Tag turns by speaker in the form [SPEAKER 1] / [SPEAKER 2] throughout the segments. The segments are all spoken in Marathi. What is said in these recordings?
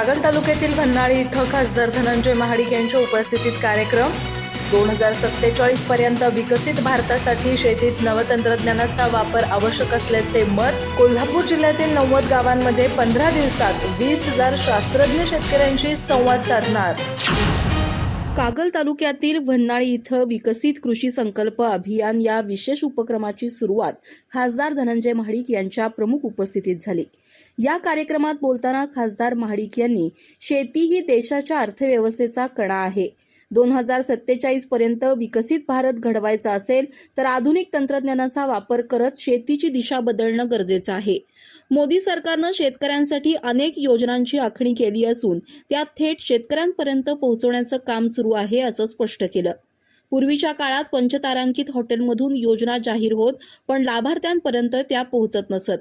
[SPEAKER 1] कागल तालुक्यातील भन्नाळी इथं खासदार धनंजय महाडिक यांच्या उपस्थितीत कार्यक्रम. दोन हजार सत्तेचाळीस पर्यंत विकसित भारतासाठी शेतीत नवतंत्रज्ञानाचा वापर आवश्यक असल्याचे मत कोल्हापूर जिल्ह्यातील नव्वद गावांमध्ये पंधरा दिवसात वीस हजार शास्त्रज्ञ शेतकऱ्यांशी संवाद साधणार. कागल तालुक्यातील भन्नाळी इथं विकसित कृषी संकल्प अभियान या विशेष उपक्रमाची सुरुवात खासदार धनंजय महाडिक यांच्या प्रमुख उपस्थितीत झाली. या कार्यक्रमात बोलताना खासदार महाडिक यांनी शेती ही देशाच्या अर्थव्यवस्थेचा कणा आहे. दोन हजार सत्तेचाळीस पर्यंत विकसित भारत घडवायचा असेल तर आधुनिक तंत्रज्ञानाचा वापर करत शेतीची दिशा बदलणं गरजेचं आहे. मोदी सरकारनं शेतकऱ्यांसाठी अनेक योजनांची आखणी केली असून त्या थेट शेतकऱ्यांपर्यंत पोहोचवण्याचं काम सुरू आहे असं स्पष्ट केलं. पूर्वीच्या काळात पंचतारांकित हॉटेलमधून योजना जाहीर होत पण लाभार्थ्यांपर्यंत त्या पोहोचत नसत.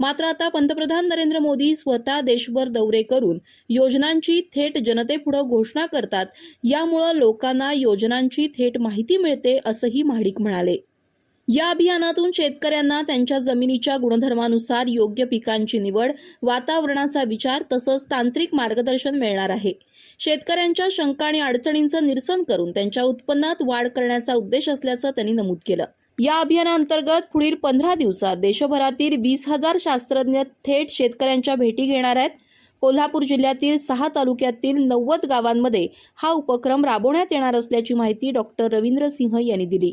[SPEAKER 1] मात्र आता पंतप्रधान नरेंद्र मोदी स्वतः देशभर दौरे करून योजनांची थेट जनतेपुढे घोषणा करतात. यामुळं लोकांना योजनांची थेट माहिती मिळते असंही महाडिक म्हणाले. या अभियानातून शेतकऱ्यांना त्यांच्या जमिनीच्या गुणधर्मानुसार योग्य पिकांची निवड वातावरणाचा विचार तसंच तांत्रिक मार्गदर्शन मिळणार आहे. शेतकऱ्यांच्या शंका आणि अडचणींचं निरसन करून त्यांच्या उत्पन्नात वाढ करण्याचा उद्देश असल्याचं त्यांनी नमूद केलं. या अभियानांतर्गत पुढील पंधरा दिवसात देशभरातील वीस हजार शास्त्रज्ञ थेट शेतकऱ्यांच्या भेटी घेणार आहेत. कोल्हापूर जिल्ह्यातील सहा तालुक्यातील नव्वद गावांमध्ये हा उपक्रम राबवण्यात येणार असल्याची माहिती डॉक्टर रवींद्र सिंह यांनी दिली.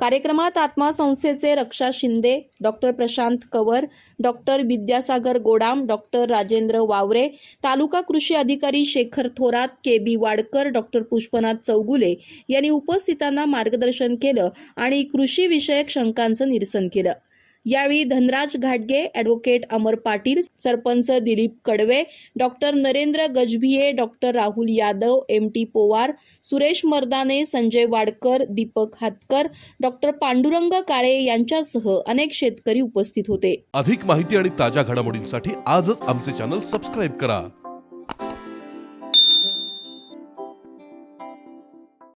[SPEAKER 1] कार्यक्रमात आत्मा संस्थेचे Raksha Shinde doctor Prashant Kavar doctor Vidyasagar Godam doctor Rajendra Waware तालुका कृषी अधिकारी Shekhar Thorat K B Wadkar doctor Pushpanath Chougule यांनी उपस्थितांना मार्गदर्शन केलं आणि कृषी विषयक शंकांचं निरसन केलं. यावेळी धनराज घाटगे advocate Amar Patil sarpanch Dilip Kadwe doctor Narendra Gajbhiye doctor Rahul Yadav M T Powar Suresh Mardane Sanjay Wadkar Deepak Hatkar doctor Pandurang Kale यांच्यासह अनेक शेतकरी उपस्थित होते.
[SPEAKER 2] अधिक माहिती आणि ताज्या घडामोडींसाठी आजच आमचे चॅनल सबस्क्राईब करा.